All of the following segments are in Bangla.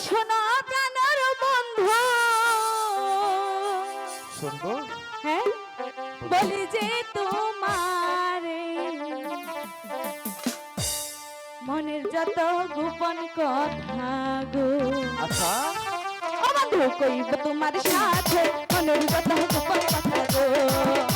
শোনো প্রাণের বন্ধু। শুনব? হ্যাঁ? বলি যে তোমার। মনের যত গোপন কথা গো। আচ্ছা। বন্ধু কইব তোমার সাথে মনের যত গোপন কথা গো।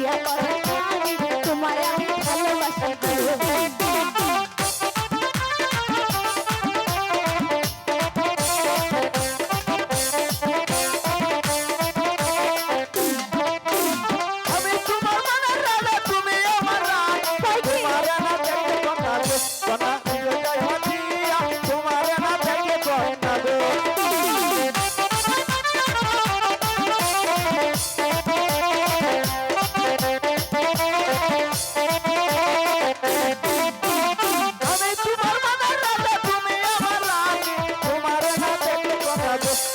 দিয়া করে Carlos